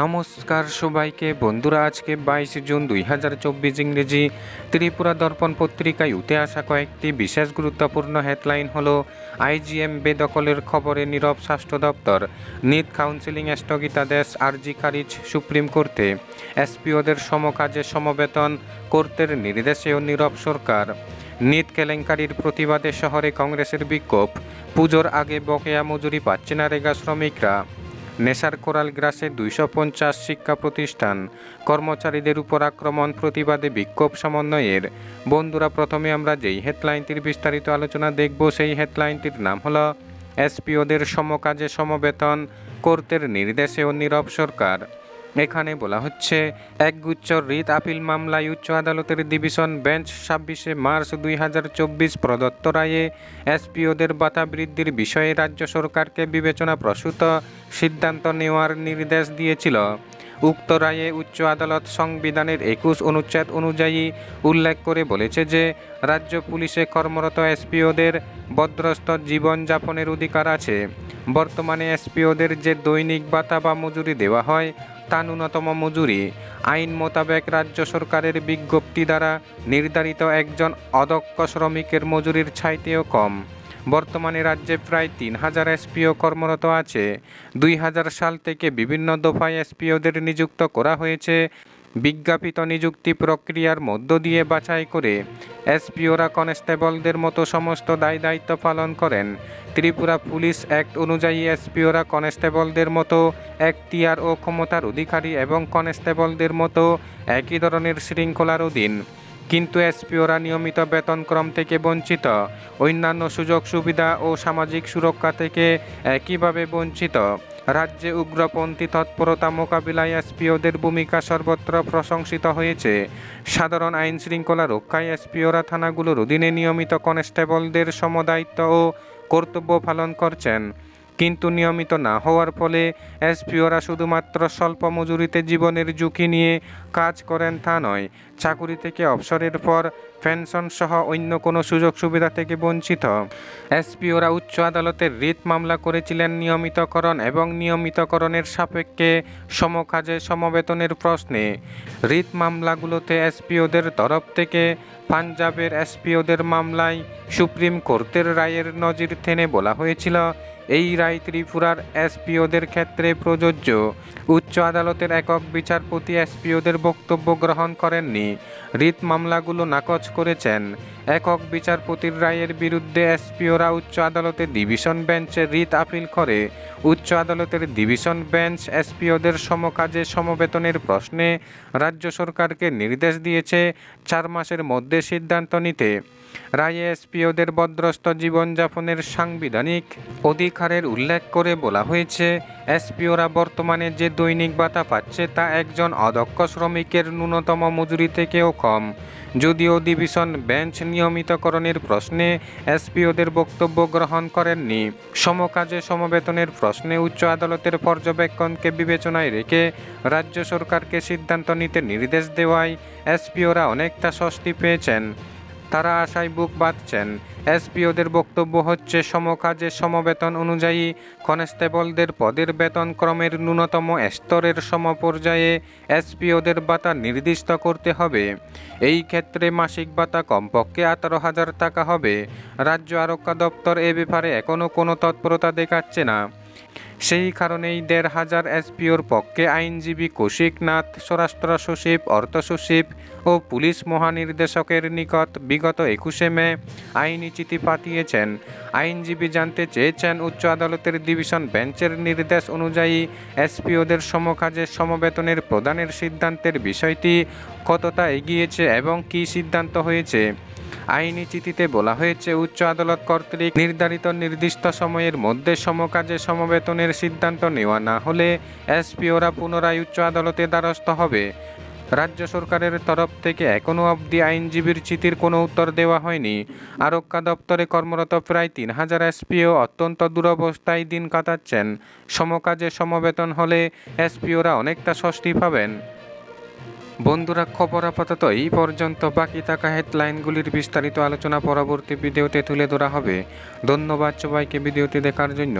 নমস্কার সবাইকে। বন্ধুরা, আজকে বাইশে জুন দুই হাজার চব্বিশ ইংরেজি ত্রিপুরা দর্পণ পত্রিকায় উঠে আসা কয়েকটি বিশেষ গুরুত্বপূর্ণ হেডলাইন হল আইজিএম বেদখলের খবরে নীরব স্বাস্থ্য দপ্তর, নিট কাউন্সিলিং স্থগিতাদেশ আরজি খারিজ সুপ্রিম কোর্টে, এসপিওদের সমকাজে সমবেতন কোর্টের নির্দেশেও নীরব সরকার। নিট কেলেঙ্কারির প্রতিবাদে শহরে কংগ্রেসের বিক্ষোভ, পুজোর আগে বকেয়া মজুরি পাচ্ছে না রেগা শ্রমিকরা। নেশার কোরাল গ্রাসে দুইশো পঞ্চাশ শিক্ষা প্রতিষ্ঠান। কর্মচারীদের উপর আক্রমণ, প্রতিবাদে বিক্ষোভ সমন্বয়ের। বন্ধুরা, প্রথমে আমরা যেই হেডলাইনটির বিস্তারিত আলোচনা দেখব, সেই হেডলাইনটির নাম হলো এসপিওদের সমকাজে সমবেতন, কোর্টের নির্দেশেও নীরব সরকার। এখানে বলা হচ্ছে, একগুচ্ছ রিট আপিল মামলায় উচ্চ আদালতের ডিভিশন বেঞ্চ ছাব্বিশে মার্চ দুই হাজার চব্বিশ প্রদত্ত রায়ে এসপিওদের বাতা বৃদ্ধির বিষয়ে রাজ্য সরকারকে বিবেচনা প্রসূত সিদ্ধান্ত নেওয়ার নির্দেশ দিয়েছিল। উক্ত রায়ে উচ্চ আদালত সংবিধানের একুশ অনুচ্ছেদ অনুযায়ী উল্লেখ করে বলেছে যে, রাজ্য পুলিশে কর্মরত এসপিওদের বদ্রস্ত জীবনযাপনের অধিকার আছে। বর্তমানে এসপিওদের যে দৈনিক ভাতা বা মজুরি দেওয়া হয়, তা ন্যূনতম মজুরি। আইন মোতাবেক রাজ্য সরকারের বিজ্ঞপ্তি দ্বারা নির্ধারিত একজন অদক্ষ শ্রমিকের মজুরির ছাইতেও কম। বর্তমানে রাজ্যে প্রায় তিন হাজার এসপিও কর্মরত আছে। দুই হাজার সাল থেকে বিভিন্ন দফায় এসপিওদের নিযুক্ত করা হয়েছে। বিজ্ঞাপিত নিযুক্তি প্রক্রিয়ার মধ্য দিয়ে বাছাই করে এসপিওরা কনস্টেবলদের মতো সমস্ত দায় দায়িত্ব পালন করেন। ত্রিপুরা পুলিশ অ্যাক্ট অনুযায়ী এসপিওরা কনস্টেবলদের মতো এখতিয়ার ও ক্ষমতার অধিকারী এবং কনস্টেবলদের মতো একই ধরনের শৃঙ্খলার অধীন। কিন্তু এসপিওরা নিয়মিত বেতনক্রম থেকে বঞ্চিত। অন্যান্য সুযোগ সুবিধা ও সামাজিক সুরক্ষা থেকে একইভাবে বঞ্চিত। রাজ্যে উগ্রপন্থী তৎপরতা মোকাবিলায় এসপিওদের ভূমিকা সর্বত্র প্রশংসিত হয়েছে। সাধারণ আইন শৃঙ্খলা রক্ষায় এসপিওরা থানাগুলোর অধীনে নিয়মিত কনস্টেবলদের সমদায়িত্ব ও কর্তব্য পালন করছেন। কিন্তু নিয়মিত না হওয়ার ফলে এসপিওরা শুধুমাত্র স্বল্প মজুরিতে জীবনের ঝুঁকি নিয়ে কাজ করেন তা নয়। চাকুরি থেকে অবসরের পর পেনশন সহ অন্য কোনো সুযোগ সুবিধা থেকে বঞ্চিত। এসপিওরা উচ্চ আদালতের রিট মামলা করেছিলেন নিয়মিতকরণ এবং নিয়মিতকরণের সাপেক্ষে সমকাজে সমবেতনের প্রশ্নে। রিট মামলাগুলোতে এসপিওদের তরফ থেকে পাঞ্জাবের এসপিওদের মামলায় সুপ্রিম কোর্টের রায়ের নজির থেনে বলা হয়েছিল এই রায় ত্রিপুরার এসপিওদের ক্ষেত্রে প্রযোজ্য। উচ্চ আদালতের একক বিচারপতি এসপিওদের বক্তব্য গ্রহণ করেননি। রিট মামলাগুলো নাকচ করেছেন। একক বিচারপতির রায়ের বিরুদ্ধে এসপিওরা উচ্চ আদালতের ডিভিশন বেঞ্চে রিট আপিল করে। উচ্চ আদালতের ডিভিশন বেঞ্চ এসপিওদের সমকাজে সমবেতনের প্রশ্নে রাজ্য সরকারকে নির্দেশ দিয়েছে চার মাসের মধ্যে সিদ্ধান্ত নিতে। রায়ে এসপিওদের বদ্রস্ত জীবনযাপনের সাংবিধানিক অধিকারের উল্লেখ করে বলা হয়েছে, এসপিওরা বর্তমানে যে দৈনিক ভাতা পাচ্ছে তা একজন অদক্ষ শ্রমিকের ন্যূনতম মজুরি থেকেও কম। যদিও ডিভিশন বেঞ্চ নিয়মিতকরণের প্রশ্নে এসপিওদের বক্তব্য গ্রহণ করেননি, সমকাজে সমবেতনের প্রশ্নে উচ্চ আদালতের পর্যবেক্ষণকে বিবেচনায় রেখে রাজ্য সরকারকে সিদ্ধান্ত নিতে নির্দেশ দেওয়ায় এসপিওরা অনেকটা স্বস্তি পেয়েছেন। তারা আশায় বুক বাঁধছেন। এসপিওদের বক্তব্য হচ্ছে, সমকাজে সমবেতন অনুযায়ী কনস্টেবলদের পদের বেতন ক্রমের ন্যূনতম স্তরের সমপর্যায়ে এসপিওদের ভাতা নির্দিষ্ট করতে হবে। এই ক্ষেত্রে মাসিক ভাতা কমপক্ষে আঠারো হাজার টাকা হবে। রাজ্য আরক্ষা দপ্তর এ ব্যাপারে এখনও কোনো তৎপরতা দেখাচ্ছে না। সেই কারণেই দেড় হাজার এসপিওর পক্ষে আইনজীবী কৌশিক নাথ স্বরাষ্ট্র সচিব অর্থ সচিব ও পুলিশ মহানির্দেশকের নিকট বিগত একুশে মে আইনি চিঠি পাঠিয়েছেন। আইনজীবী জানতে চেয়েছেন, উচ্চ আদালতের ডিভিশন বেঞ্চের নির্দেশ অনুযায়ী এসপিওদের সমকাজে সমবেতনের প্রদানের সিদ্ধান্তের বিষয়টি কতটা এগিয়েছে এবং কী সিদ্ধান্ত হয়েছে। আইনি চিঠিতে বলা হয়েছে, উচ্চ আদালত কর্তৃক নির্ধারিত নির্দিষ্ট সময়ের মধ্যে সমকাজে সমবেতনের সিদ্ধান্ত নেওয়া না হলে এসপিওরা পুনরায় উচ্চ আদালতে দ্বারস্থ হবে। রাজ্য সরকারের তরফ থেকে এখনও অবধি আইনজীবীর চিঠির কোনো উত্তর দেওয়া হয়নি। আরক্ষা দপ্তরে কর্মরত প্রায় তিন হাজার এসপিও অত্যন্ত দুরবস্থায় দিন কাটাচ্ছেন। সমকাজে সমবেতন হলে এসপিওরা অনেকটা স্বস্তি পাবেন। বন্ধুরা, খবর আপাতত এই পর্যন্ত। বাকি থাকা হেডলাইনগুলির বিস্তারিত আলোচনা পরবর্তী ভিডিওতে তুলে ধরা হবে। ধন্যবাদ সবাইকে ভিডিওটি দেখার জন্য।